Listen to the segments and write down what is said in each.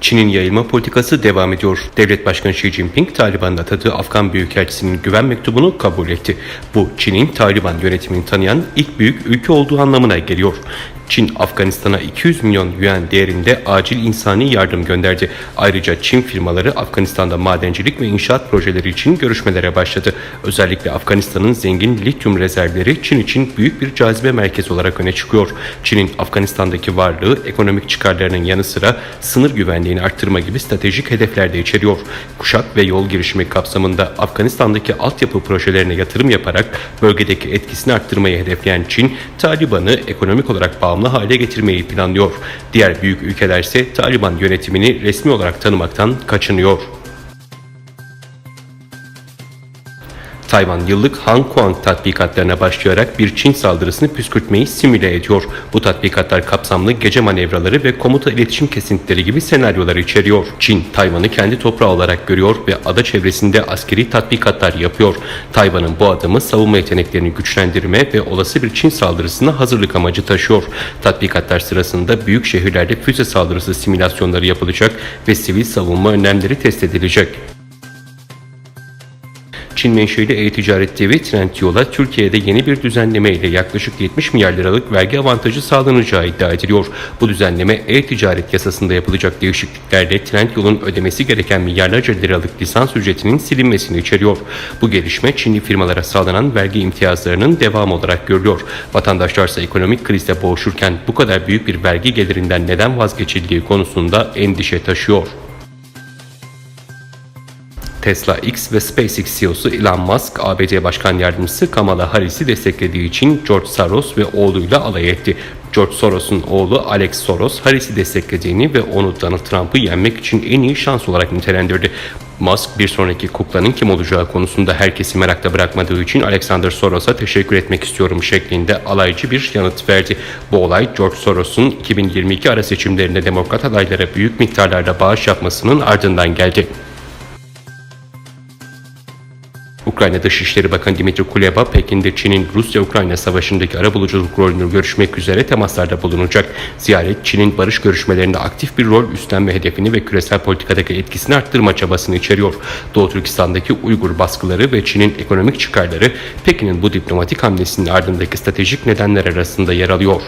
Çin'in yayılma politikası devam ediyor. Devlet Başkanı Xi Jinping, Taliban'ın atadığı Afgan Büyükelçisi'nin güven mektubunu kabul etti. Bu, Çin'in Taliban yönetimini tanıyan ilk büyük ülke olduğu anlamına geliyor. Çin, Afganistan'a 200 milyon yuan değerinde acil insani yardım gönderdi. Ayrıca Çin firmaları Afganistan'da madencilik ve inşaat projeleri için görüşmelere başladı. Özellikle Afganistan'ın zengin lityum rezervleri Çin için büyük bir cazibe merkezi olarak öne çıkıyor. Çin'in Afganistan'daki varlığı ekonomik çıkarlarının yanı sıra sınır güvenliğini arttırma gibi stratejik hedefler de içeriyor. Kuşak ve yol girişimi kapsamında Afganistan'daki altyapı projelerine yatırım yaparak bölgedeki etkisini arttırmayı hedefleyen Çin, Taliban'ı ekonomik olarak bağımlı hale getirmeyi planlıyor. Diğer büyük ülkeler ise Taliban yönetimini resmi olarak tanımaktan kaçınıyor. Tayvan yıllık Han Kuang tatbikatlarına başlayarak bir Çin saldırısını püskürtmeyi simüle ediyor. Bu tatbikatlar kapsamlı gece manevraları ve komuta iletişim kesintileri gibi senaryoları içeriyor. Çin, Tayvan'ı kendi toprağı olarak görüyor ve ada çevresinde askeri tatbikatlar yapıyor. Tayvan'ın bu adımı savunma yeteneklerini güçlendirme ve olası bir Çin saldırısına hazırlık amacı taşıyor. Tatbikatlar sırasında büyük şehirlerde füze saldırısı simülasyonları yapılacak ve sivil savunma önlemleri test edilecek. Çin menşeli e-ticaret devi Trendyol'a Türkiye'de yeni bir düzenleme ile yaklaşık 70 milyar liralık vergi avantajı sağlanacağı iddia ediliyor. Bu düzenleme e-ticaret yasasında yapılacak değişikliklerle Trendyol'un ödemesi gereken milyarlarca liralık lisans ücretinin silinmesini içeriyor. Bu gelişme Çinli firmalara sağlanan vergi imtiyazlarının devamı olarak görülüyor. Vatandaşlarsa ekonomik krizle boğuşurken bu kadar büyük bir vergi gelirinden neden vazgeçildiği konusunda endişe taşıyor. Tesla X ve SpaceX CEO'su Elon Musk, ABD Başkan Yardımcısı Kamala Harris'i desteklediği için George Soros ve oğluyla alay etti. George Soros'un oğlu Alex Soros, Harris'i desteklediğini ve onu Donald Trump'ı yenmek için en iyi şans olarak nitelendirdi. Musk bir sonraki kuklanın kim olacağı konusunda herkesi merakta bırakmadığı için Alexander Soros'a teşekkür etmek istiyorum şeklinde alaycı bir yanıt verdi. Bu olay George Soros'un 2022 ara seçimlerinde demokrat adaylara büyük miktarlarda bağış yapmasının ardından geldi. Ukrayna Dışişleri Bakanı Dimitri Kuleba, Pekin'de Çin'in Rusya-Ukrayna savaşındaki arabuluculuk rolünü görüşmek üzere temaslarda bulunacak. Ziyaret, Çin'in barış görüşmelerinde aktif bir rol üstlenme hedefini ve küresel politikadaki etkisini arttırma çabasını içeriyor. Doğu Türkistan'daki Uygur baskıları ve Çin'in ekonomik çıkarları, Pekin'in bu diplomatik hamlesinin ardındaki stratejik nedenler arasında yer alıyor.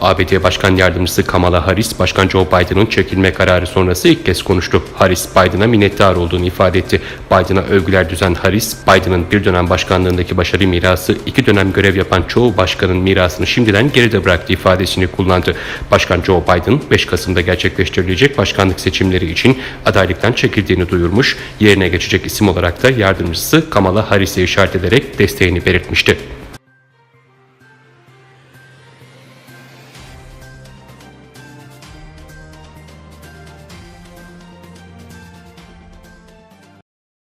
ABD Başkan Yardımcısı Kamala Harris, Başkan Joe Biden'ın çekilme kararı sonrası ilk kez konuştu. Harris, Biden'a minnettar olduğunu ifade etti. Biden'a övgüler düzen Harris, Biden'ın bir dönem başkanlığındaki başarı mirası, iki dönem görev yapan çoğu başkanın mirasını şimdiden geride bıraktığı ifadesini kullandı. Başkan Joe Biden, 5 Kasım'da gerçekleştirilecek başkanlık seçimleri için adaylıktan çekildiğini duyurmuş, yerine geçecek isim olarak da yardımcısı Kamala Harris'e işaret ederek desteğini belirtmişti.